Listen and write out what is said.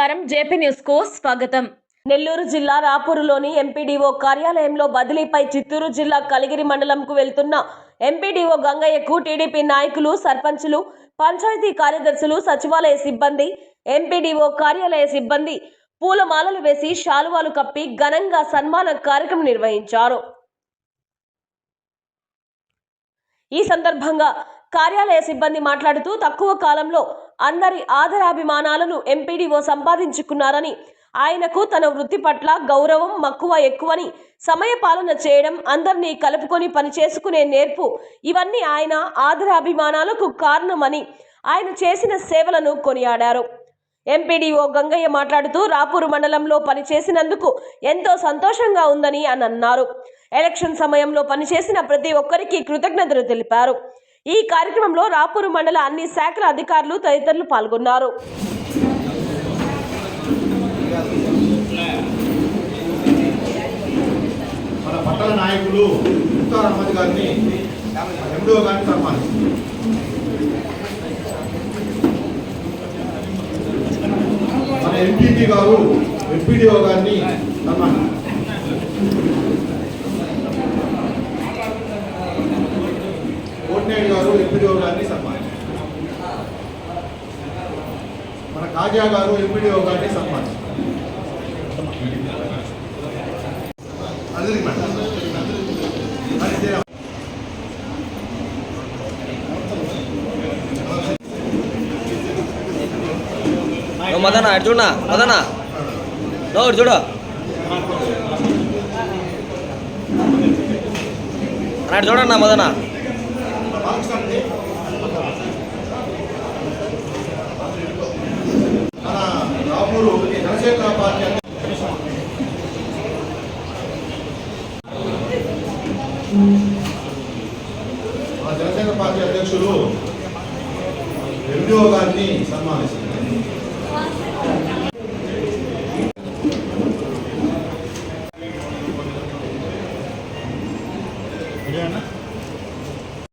నమస్కారం. జేపీ న్యూస్కు స్వాగతం. నెల్లూరు జిల్లా రాపూరులోని ఎంపీడీఓ కార్యాలయంలో బదిలీపై చిత్తూరు జిల్లా కలిగిరి మండలంకు వెళ్తున్న ఎంపీడీఓ గంగయ్యకు టీడీపీ నాయకులు సర్పంచులు పంచాయతీ కార్యదర్శులు సచివాలయ సిబ్బంది ఎంపీడీఓ కార్యాలయ సిబ్బంది పూలమాలలు వేసి శాలువాలు కప్పి ఘనంగా సన్మాన కార్యక్రమం నిర్వహించారు. ఈ సందర్భంగా కార్యాలయ సిబ్బంది మాట్లాడుతూ తక్కువ కాలంలో అందరి ఆదరాభిమానాలను ఎంపీడీఓ సంపాదించుకున్నారని ఆయనకు తన వృత్తి పట్ల గౌరవం మక్కువ ఎక్కువని సమయపాలన చేయడం అందరినీ కలుపుకొని పనిచేసుకునే నేర్పు ఇవన్నీ ఆయన ఆదరాభిమానాలకు కారణమని ఆయన చేసిన సేవలను కొనియాడారు. ఎంపీడీఓ గంగయ్య మాట్లాడుతూ రాపూరు మండలంలో పనిచేసినందుకు ఎంతో సంతోషంగా ఉందని అని అన్నారు ఎలక్షన్ సమయంలో పనిచేసిన ప్రతి ఒక్కరికి కృతజ్ఞతలు తెలిపారు. ఈ కార్యక్రమంలో రాపూరు మండల అన్ని శాఖల అధికారులు తదితరులు పాల్గొన్నారు. మన పట్టణ నాయకులు ముక్తార్ అహ్మద్ గారిని ఎండో గారిని సన్మానిస్తారు మన ఎంపీపీ గారు ఎంపీడీఓ గారిని సన్మానిస్తారు గారు ఎంపీడీఓ గారిని సన్మానించారు. మన కాజా గారు ఎంపీడీఓ గారిని సన్మానించారు అందరికి మేడం మరి మదన అటు చూడనా మదన. నువ్వు ఇటు చూడు. అటు చూడన్నా మదన. మన రామూరు జనసేన పార్టీ మా జనసేన పార్టీ అధ్యక్షులు ఎండిఓ గారిని సన్మానిస్తున్నారు